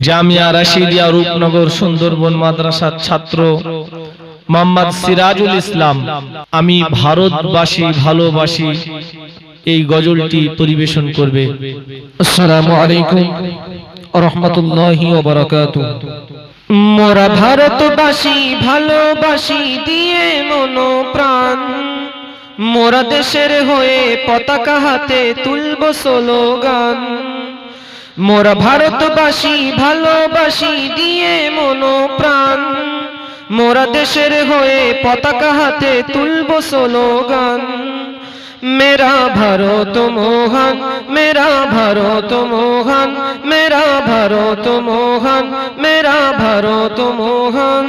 জামিয়া রাশিদিয়া রূপনগর সুন্দরবন মাদ্রাসার ছাত্র মোহাম্মদ সিরাজুল ইসলাম। আমি ভারতবাসী ভালোবাসি, এই গজলটি পরিবেশন করবে। আসসালামু আলাইকুম রহমতুল্লাহি মোরা ভারতবাসী ভালোবাসি, দিয়ে মনো প্রাণ মোরা দেশের হয়ে পতাকা হাতে তুলব স্লোগান। মোরা ভারতবাসী ভালোবাসি দিয়ে মনো প্রাণ মোরা দেশের হয়ে পতাকা হাতে তুলব স্লোগান। মেরা ভারত মোহন, মেরা ভারত মোহন, মেরা ভারত মোহন, মেরা ভারত মোহন।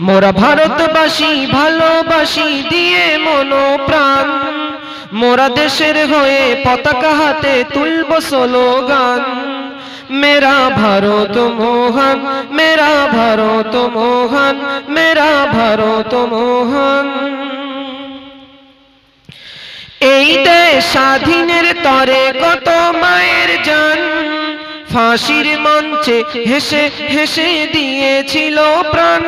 মোরা ভারতবাসী ভালোবাসি দিয়ে মনো প্রাণ মোরা দেশের হয়ে পতাকা হাতে তুলব স্লোগান। মেরা ভারত মোহন, মেরা ভারত মোহন, মেরা ভারত মোহন। এই দেশ স্বাধীনের তরে কত মায়ের জান। ফাঁসির মঞ্চে হেসে হেসে দিয়েছিল প্রাণ।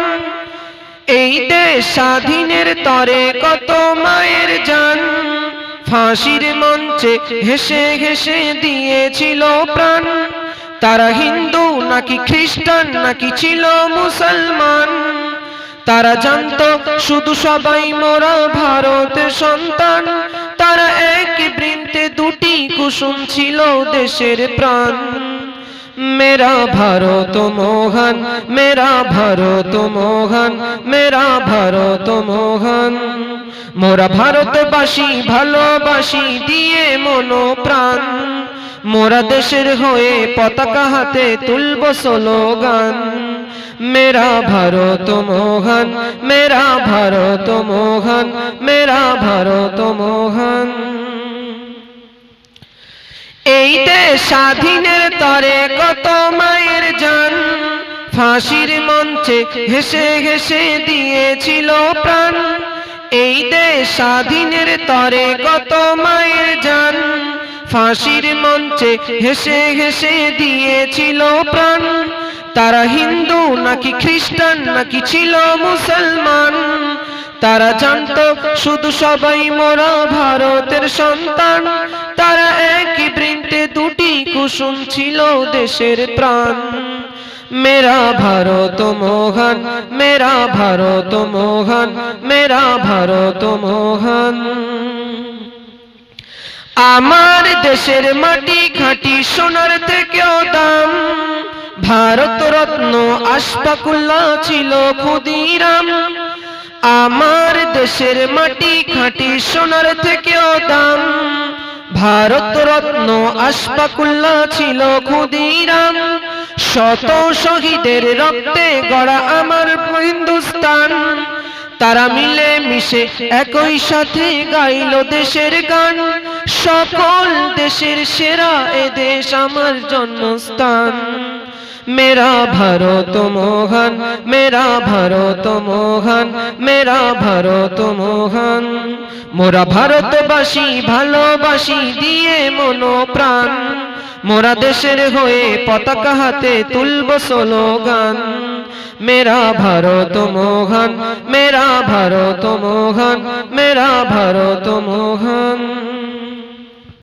এই দেশ স্বাধীনের তরে কত মায়ের জান। ফাঁসির মঞ্চে হেসে হেসে দিয়েছিল প্রাণ। তারা হিন্দু নাকি খ্রিস্টান, নাকি ছিল মুসলমান? তারা জানতো শুধু সবাই মোরা ভারতের সন্তান। তারা এক বৃন্তে দুটি কুসুম ছিল দেশের প্রাণ। মেরা ভারত মোহন, মেরা ভারত মোহন, মেরা ভারত মোহন মোরা ভারতবাসী ভালোবাসি, দিয়ে মনো প্রাণ মোরা দেশের হয়ে পতাকা হাতে তুলব স্লোগান। মেরা ভারত মোহন, মেরা ভারত মোহন, মেরা ভারত মোহন। এই স্বাধীনের তরে কত মায়ের জান। ফাঁসির মঞ্চে হেসে হেসে দিয়েছিল প্রাণ। এই দেশ স্বাধীনের তরে কত মায়ের জান। ফাঁসির মঞ্চে হেসে হেসে দিয়েছিল প্রাণ। তারা হিন্দু নাকি খ্রিস্টান, নাকি ছিল মুসলমান? তারা জানতো শুধু সবাই মোরা ভারতের সন্তান। তারা একই বৃন্তে দুটি কুসুম ছিল দেশের প্রাণ। মেরা ভারত মোহন মেরা ভারত মোহন মেরা ভারত মোহন আমার দেশের মাটি খাঁটি সোনার থেকেও দাম। ভারত রত্ন আশফাকুল্লাহ ছিল ক্ষুদিরাম। আমার দেশের মাটি খাঁটি সোনার থেকেও দাম। ভারত রত্ন আশফাকুল্লাহ ছিল ক্ষুদিরাম। শত শহীদের রক্তে গড়া আমার হিন্দুস্তান। তারা মিলে মিশে একই সাথে গাইল দেশের গান। সকল দেশের সেরা এ দেশ আমার জন্মস্থান। মেরা ভারত মোহন, মেরা ভারত মোহন, মেরা ভারত মোহন। মোরা ভারতবাসী ভালোবাসি দিয়ে মনো প্রাণ মোরা দেশের হয়ে পতাকা হাতে তুলব স্লোগান। মেরা ভারত মোহন, মেরা ভারত মোহন, মেরা ভারত মোহন।